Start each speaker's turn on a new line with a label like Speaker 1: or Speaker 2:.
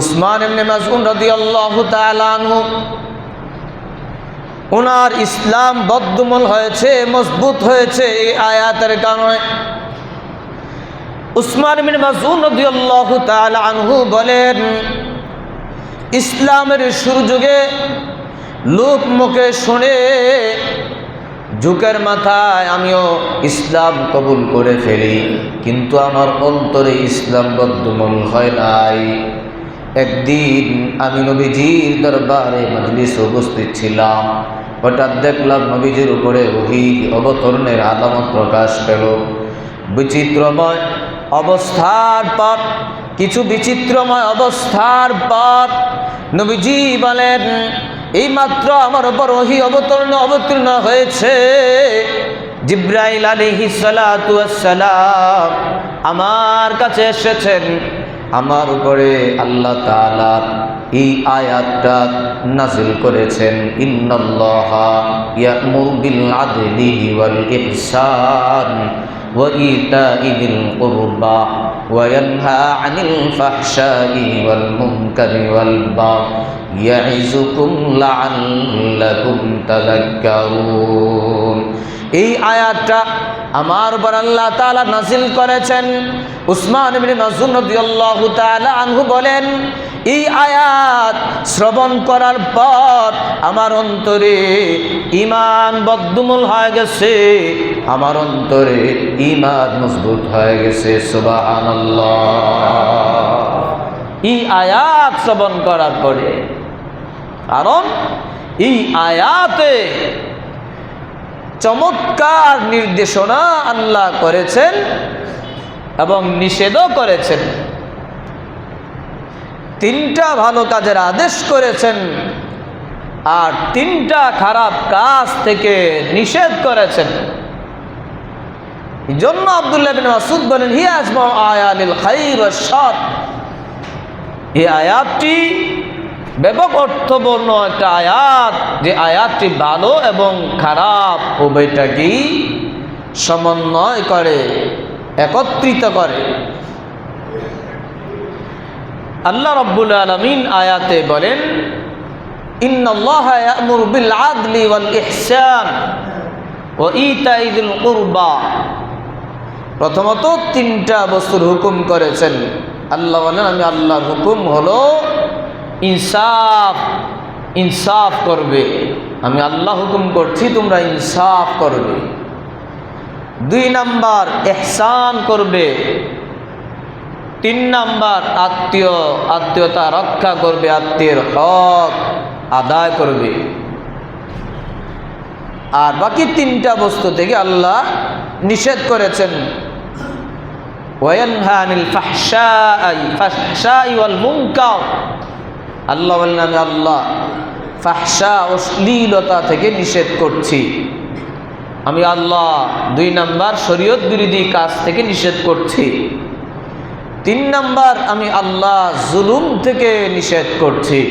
Speaker 1: উসমান এমনি মাসুন রদি আল্লাহ ওনার ইসলাম বদ্ধমূল হয়েছে, মজবুত হয়েছে এই আয়াতের কারণে। উসমান বিন মাসুন রদি আল্লাহ তালানহু বলেন, ইসলামের শুরু যুগে লোক মুখে শুনে যুগের মাথায় আমিও ইসলাম কবুল করে ফেলি, কিন্তু আমার অন্তরে ইসলাম বদ্ধমূল হয় নাই। একদিন আমি নবীজির দরবারে মজলিস উপস্থিত ছিলাম। হঠাৎ দেখলাম নবীজির উপরে ওহি অবতরণের আলামত প্রকাশ পেল। বিচিত্রময় অবস্থার পর, কিছু বিচিত্রময় অবস্থার পর নবীজি বলেন, এইমাত্র আমার উপর ওহি অবতরণ অবতীর্ণ হয়েছে। জিব্রাইল আলিহি সালাম আমার কাছে এসেছেন। আমার উপরে আল্লাহ তাআলা এই আয়াতটা নাজিল করেছেন ইন্নাল্লাহা ইয়ামুরু বিল আদলি ওয়াল ইহসান وإيتاء ذي القربى وينهى عن الفحشاء والمنكر والبغي يعظكم لعلكم تذكرون এই আয়াতটা আমার উপর আল্লাহ তাআলা নাজিল করেছেন। উসমান রাদিয়াল্লাহু তাআলা আনহু বলেন, এই আয়াত শ্রবণ করার পর আমার অন্তরে ইমান বদ্ধমূল হয়ে গেছে। আমার অন্তরে ইমান মজবুত হয়ে গেছে, সুবহানাল্লাহ। এই আয়াত শ্রবণ করার পরে, কারণ এই আয়াতে চমৎকার নির্দেশনা আল্লাহ করেছেন এবং নিষেধও করেছেন। তিনটা ভালো কাজের আদেশ করেছেন আর তিনটা খারাপ কাজ থেকে নিষেধ করেছেন। এই জন্য আবদুল্লাহ বিন মাসুদ বলেন, হি আজমা আয়ালিল খাইর শার এই আয়াতটি ব্যাপক অর্থপূর্ণ একটা আয়াত। যে আয়াতটি ভালো এবং খারাপ উভয়টাকেই সমন্বয় করে, একত্রিত করে। আল্লাহ রব্বুল আলমিন আয়াতে বলেন প্রথমত তিনটা বস্তুর হুকুম করেছেন। আল্লাহ বলেন, আমি আল্লাহর হুকুম হলো ইনসাফ ইনসাফ করবে। আমি আল্লাহ হুকুম করছি, তোমরা ইনসাফ করবে। দুই নাম্বার, এহসান করবে। তিন নাম্বার, আত্মীয়, আত্মীয়তা রক্ষা করবে, আত্মীয়ের হক আদায় করবে। আর বাকি তিনটা বস্তু থেকে আল্লাহ নিষেধ করেছেন। ওয়ানহানিল ফাহশাই ফাহশাই ওয়াল মুনকার। আল্লাহ বলেন, আমি আল্লাহ ফাহসা অশ্লীলতা থেকে নিষেধ করছি। আমি আল্লাহ, দুই নাম্বার শরীয়ত বিরোধী কাজ থেকে নিষেধ করছি। তিন নাম্বার, আমি আল্লাহ, জুলুম থেকে নিষেধ করছি।